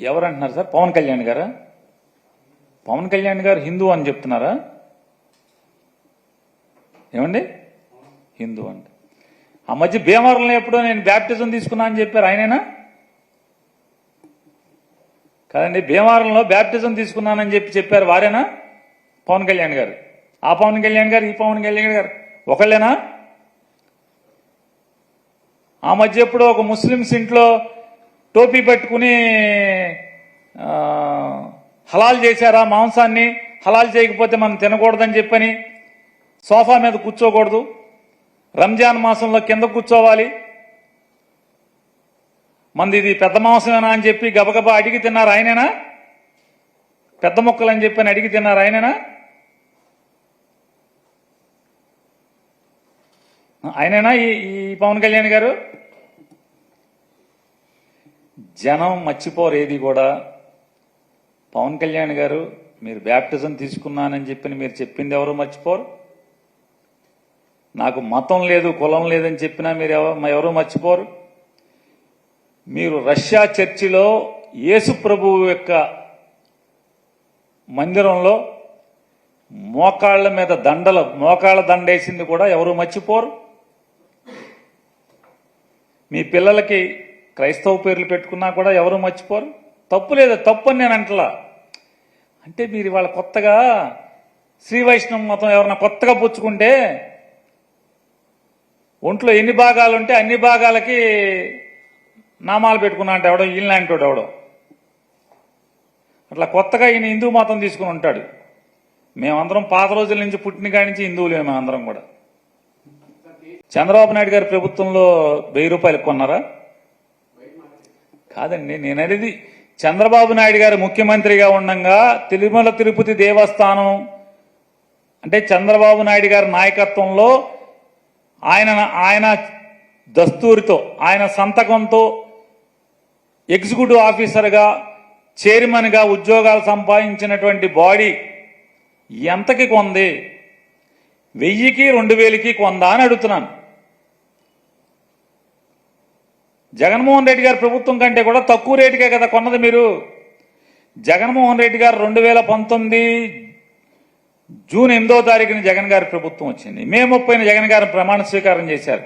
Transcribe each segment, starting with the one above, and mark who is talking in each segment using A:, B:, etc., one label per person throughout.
A: ఎవరు అంటున్నారు సార్? పవన్ కళ్యాణ్ గారా? పవన్ కళ్యాణ్ గారు హిందూ అని చెప్తున్నారా? ఏమండి? హిందూ అండి ఆ మధ్య భీమవరంలో ఎప్పుడో నేను బ్యాప్టిజం తీసుకున్నా అని చెప్పారు ఆయనేనా? కాదండి భీమవరంలో బ్యాప్టిజం తీసుకున్నానని చెప్పి చెప్పారు వారేనా? పవన్ కళ్యాణ్ గారు. ఆ పవన్ కళ్యాణ్ గారు ఈ పవన్ కళ్యాణ్ గారు ఒకళ్ళేనా? ఆ మధ్య ఎప్పుడో ఒక ముస్లిమ్స్ ఇంట్లో టోపీ పెట్టుకుని హలాల్ చేశారా మాంసాన్ని? హలాల్ చేయకపోతే మనం తినకూడదని చెప్పని సోఫా మీద కూర్చోకూడదు. రంజాన్ మాసంలో కింద కూర్చోవాలి. మంది ఇది పెద్ద మాంసమేనా అని చెప్పి గబగబా అడిగి తిన్నారు ఆయనేనా? పెద్ద మొక్కలు అని చెప్పని అడిగి తిన్నారు ఆయనేనా? ఆయనేనా ఈ ఈ పవన్ కళ్యాణ్ గారు? జనం మర్చిపోరు ఏది కూడా. పవన్ కళ్యాణ్ గారు మీరు బ్యాప్టిజం తీసుకున్నానని చెప్పి మీరు చెప్పింది ఎవరు మర్చిపోరు? నాకు మతం లేదు కులం లేదని చెప్పినా మీరు ఎవరు మర్చిపోరు? మీరు రష్యా చర్చిలో యేసు ప్రభువు యొక్క మందిరంలో మోకాళ్ళ మీద దండలు మోకాళ్ళ దండేసింది కూడా ఎవరు మర్చిపోరు? మీ పిల్లలకి క్రైస్తవ పేర్లు పెట్టుకున్నా కూడా ఎవరు మర్చిపోరు? తప్పు లేదు తప్పు అని నేను అంటలా. అంటే మీరు ఇవాళ కొత్తగా శ్రీ వైష్ణవ మతం ఎవరన్నా కొత్తగా పుచ్చుకుంటే ఒంట్లో ఎన్ని భాగాలు ఉంటే అన్ని భాగాలకి నామాలు పెట్టుకున్నా అంటే ఎవడో ఈయనలాంటి ఎవడో. అట్లా కొత్తగా ఈయన హిందూ మతం తీసుకుని ఉంటాడు. మేమందరం పాత రోజుల నుంచి పుట్టిన కాడి నుంచి హిందువులే మేమందరం కూడా. చంద్రబాబు నాయుడు గారి ప్రభుత్వంలో వెయ్యి రూపాయలు కొన్నారా? కాదండి నేను అనేది చంద్రబాబు నాయుడు గారు ముఖ్యమంత్రిగా ఉండగా తిరుమల తిరుపతి దేవస్థానం అంటే చంద్రబాబు నాయుడు గారి నాయకత్వంలో ఆయన ఆయన దస్తూరితో ఆయన సంతకంతో ఎగ్జిక్యూటివ్ ఆఫీసర్గా చైర్మన్గా ఉద్యోగాలు సంపాదించినటువంటి బాడీ ఎంతకి కొంది? వెయ్యికి రెండు వేలకి కొందా అని అడుగుతున్నాను. జగన్మోహన్ రెడ్డి గారి ప్రభుత్వం కంటే కూడా తక్కువ రేటుకే కదా కొన్నది మీరు. జగన్మోహన్ రెడ్డి గారు రెండు వేల పంతొమ్మిది జూన్ ఎనిమిదో తారీఖున జగన్ గారి ప్రభుత్వం వచ్చింది. మే ముప్పైన జగన్ గారు ప్రమాణ స్వీకారం చేశారు.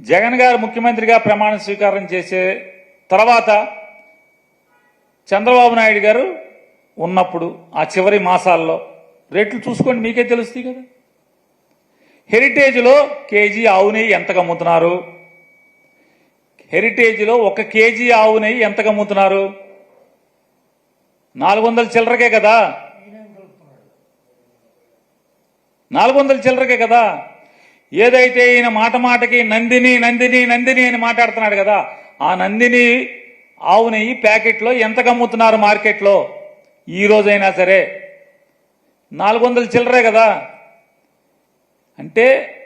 A: జగన్ గారు ముఖ్యమంత్రిగా ప్రమాణ స్వీకారం చేసే తర్వాత చంద్రబాబు నాయుడు గారు ఉన్నప్పుడు ఆ చివరి మాసాల్లో రేట్లు చూసుకోండి మీకే తెలుస్తుంది కదా. హెరిటేజ్లో కేజీ ఆవు నెయ్యి ఎంతకు అమ్ముతున్నారు? హెరిటేజ్లో ఒక కేజీ ఆవు నెయ్యి ఎంతకు అమ్ముతున్నారు? నాలుగు వందల చిల్లరకే కదా? నాలుగు వందల చిల్లరకే కదా? ఏదైతే ఈయన మాట మాటకి నందిని నందిని నందిని అని మాట్లాడుతున్నాడు కదా ఆ నందిని ఆవు నెయ్యి ప్యాకెట్లో ఎంతకు అమ్ముతున్నారు మార్కెట్లో? ఈ రోజైనా సరే. నాలుగు వందల చిల్లరే కదా? అంటే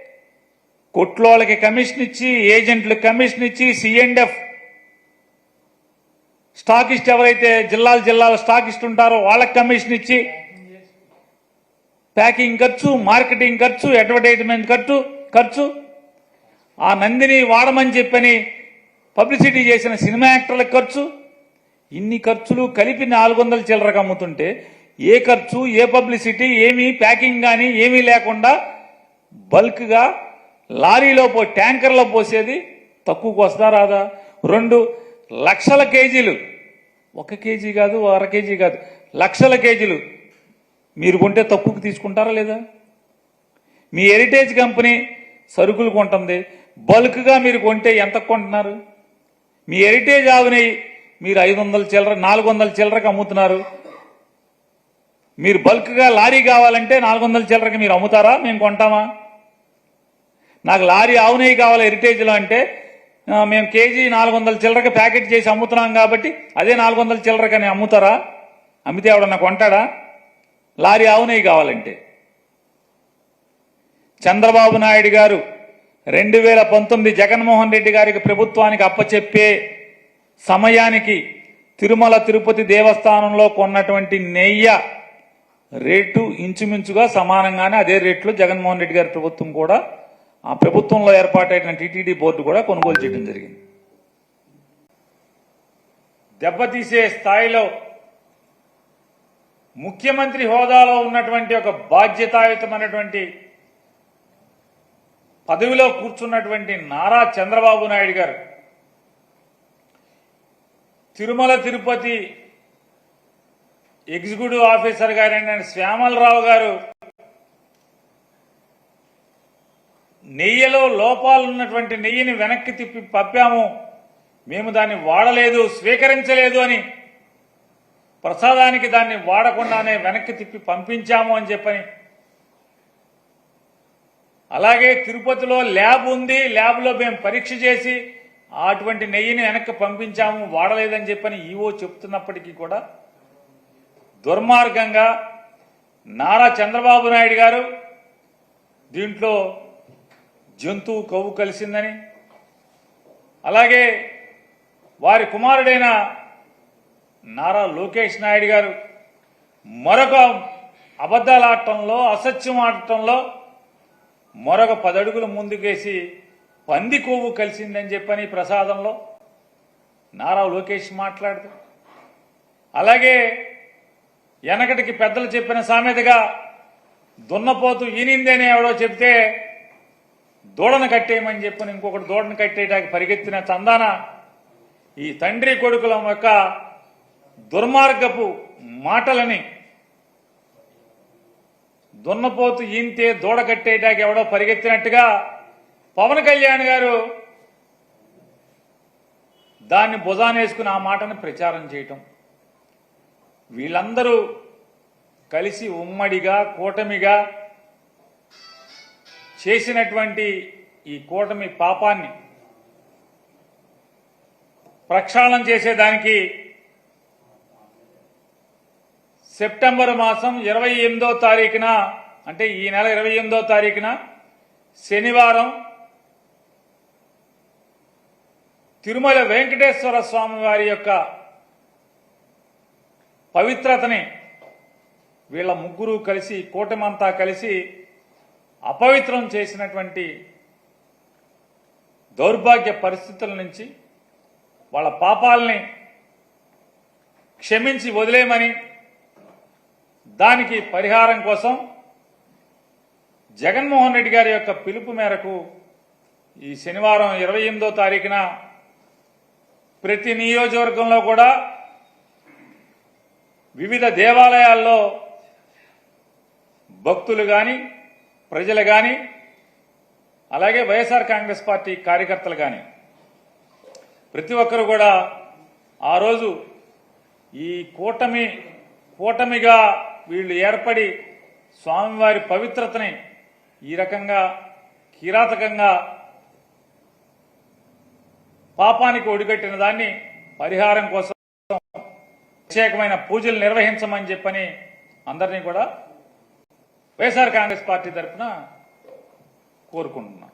A: కొట్లోళ్ళకి కమిషన్ ఇచ్చి ఏజెంట్లకు కమిషన్ ఇచ్చి సిఎండ్ఎఫ్ స్టాకిస్ట్ ఎవరైతే జిల్లాల జిల్లాల స్టాకిస్ట్ ఉంటారో వాళ్ళకి కమిషన్ ఇచ్చి ప్యాకింగ్ ఖర్చు మార్కెటింగ్ ఖర్చు అడ్వర్టైజ్మెంట్ ఖర్చు ఖర్చు. ఆ నందిని వాడమని చెప్పని పబ్లిసిటీ చేసిన సినిమా యాక్టర్లకు ఖర్చు. ఇన్ని ఖర్చులు కలిపి నాలుగు వందల చిల్లరకు అమ్ముతుంటే ఏ ఖర్చు ఏ పబ్లిసిటీ ఏమీ ప్యాకింగ్ కానీ ఏమీ లేకుండా బల్క్గా లారీలో పో ట్యాంకర్లో పోసేది తక్కువకు వస్తా రాదా? రెండు లక్షల కేజీలు. ఒక కేజీ కాదు అర కేజీ కాదు. లక్షల కేజీలు. మీరు కొంటే తక్కువకు తీసుకుంటారా లేదా? మీ హెరిటేజ్ కంపెనీ సరుకులు కొంటుంది. బల్క్గా మీరు కొంటే ఎంత కొంటున్నారు? మీ హెరిటేజ్ ఆవుని మీరు ఐదు వందల చిల్లర నాలుగు వందల చిల్లరకు అమ్ముతున్నారు. మీరు బల్క్గా లారీ కావాలంటే నాలుగు వందల చిల్లరకి మీరు అమ్ముతారా? మేము కొంటామా? నాకు లారీ ఆవు నెయ్యి కావాలి హెరిటేజ్లో అంటే మేము కేజీ నాలుగు వందల చిల్లరకి ప్యాకెట్ చేసి అమ్ముతున్నాం కాబట్టి అదే నాలుగు వందల చిల్లరకని అమ్ముతారా? అమ్మితే ఎవడన్నా కొంటాడా? లారీ ఆవు నెయ్యి కావాలంటే. చంద్రబాబు నాయుడు గారు రెండు వేల పంతొమ్మిది జగన్మోహన్ రెడ్డి గారికి ప్రభుత్వానికి అప్పచెప్పే సమయానికి తిరుమల తిరుపతి దేవస్థానంలో కొన్నటువంటి నెయ్య రేటు ఇంచుమించుగా సమానంగానే అదే రేట్లో జగన్మోహన్ రెడ్డి గారి ప్రభుత్వం కూడా ఆ ప్రభుత్వంలో ఏర్పాటైన టీటీడీ బోర్డు కూడా కొనుగోలు చేయడం జరిగింది. దెబ్బతీసే స్థాయిలో ముఖ్యమంత్రి హోదాలో ఉన్నటువంటి ఒక బాధ్యతాయుతమైనటువంటి పదవిలో కూర్చున్నటువంటి నారా చంద్రబాబు నాయుడు గారు తిరుమల తిరుపతి ఎగ్జిక్యూటివ్ ఆఫీసర్ గారైన శ్యామలరావు గారు నెయ్యిలో లోపాలు ఉన్నటువంటి నెయ్యిని వెనక్కి తిప్పి పంపాము మేము దాన్ని వాడలేదు స్వీకరించలేదు అని ప్రసాదానికి దాన్ని వాడకుండానే వెనక్కి తిప్పి పంపించాము అని చెప్పని. అలాగే తిరుపతిలో ల్యాబ్ ఉంది ల్యాబ్లో మేము పరీక్ష చేసి అటువంటి నెయ్యిని వెనక్కి పంపించాము వాడలేదని చెప్పని ఈవో చెప్తున్నప్పటికీ కూడా దుర్మార్గంగా నారా చంద్రబాబు నాయుడు గారు దీంట్లో జంతువు కొవ్వు కలిసిందని. అలాగే వారి కుమారుడైన నారా లోకేష్ నాయుడు గారు మరొక అబద్దాలాడటంలో అసత్యం ఆడటంలో మరొక పదడుగులు ముందుకేసి పంది కొవ్వు కలిసిందని చెప్పని ప్రసాదంలో నారా లోకేష్ మాట్లాడుతూ. అలాగే వెనకటికి పెద్దలు చెప్పిన సామెతగా దున్నపోతు ఈనిందని ఎవడో చెప్తే దూడను కట్టేయమని చెప్పిన ఇంకొకటి దూడను కట్టేయడానికి పరిగెత్తిన చందాన ఈ తండ్రి కొడుకుల యొక్క దుర్మార్గపు మాటలని దున్నపోతు ఈంతే దూడ కట్టేయడానికి ఎవడో పరిగెత్తినట్టుగా పవన్ కళ్యాణ్ గారు దాన్ని భుజానేసుకుని ఆ మాటను ప్రచారం చేయటం. వీళ్ళందరూ కలిసి ఉమ్మడిగా కూటమిగా చేసినటువంటి ఈ కూటమి పాపాన్ని ప్రక్షాళన చేసేదానికి సెప్టెంబర్ మాసం ఇరవై ఎనిమిదో తారీఖున అంటే ఈ నెల ఇరవై ఎనిమిదో తారీఖున శనివారం తిరుమల వెంకటేశ్వర స్వామి వారి యొక్క పవిత్రతని వీళ్ళ ముగ్గురు కలిసి కూటమంతా కలిసి అపవిత్రం చేసినటువంటి దౌర్భాగ్య పరిస్థితుల నుంచి వాళ్ళ పాపాలని క్షమించి వదిలేయమని దానికి పరిహారం కోసం జగన్మోహన్ రెడ్డి గారి యొక్క పిలుపు మేరకు ఈ శనివారం ఇరవై ఎనిమిదో తారీఖున ప్రతి నియోజకవర్గంలో కూడా వివిధ దేవాలయాల్లో భక్తులు కానీ ప్రజలు కానీ అలాగే వైఎస్ఆర్ కాంగ్రెస్ పార్టీ కార్యకర్తలు కానీ ప్రతి ఒక్కరు కూడా ఆ రోజు ఈ కూటమి కూటమిగా వీళ్ళు ఏర్పడి స్వామివారి పవిత్రతని ఈ రకంగా కిరాతకంగా పాపానికి ఒడిగట్టిన దాన్ని పరిహారం కోసం ప్రత్యేకమైన పూజలు నిర్వహించమని చెప్పని అందరినీ కూడా వైఎస్ఆర్ కాంగ్రెస్ పార్టీ తరఫున కోరుకుంటున్నాం.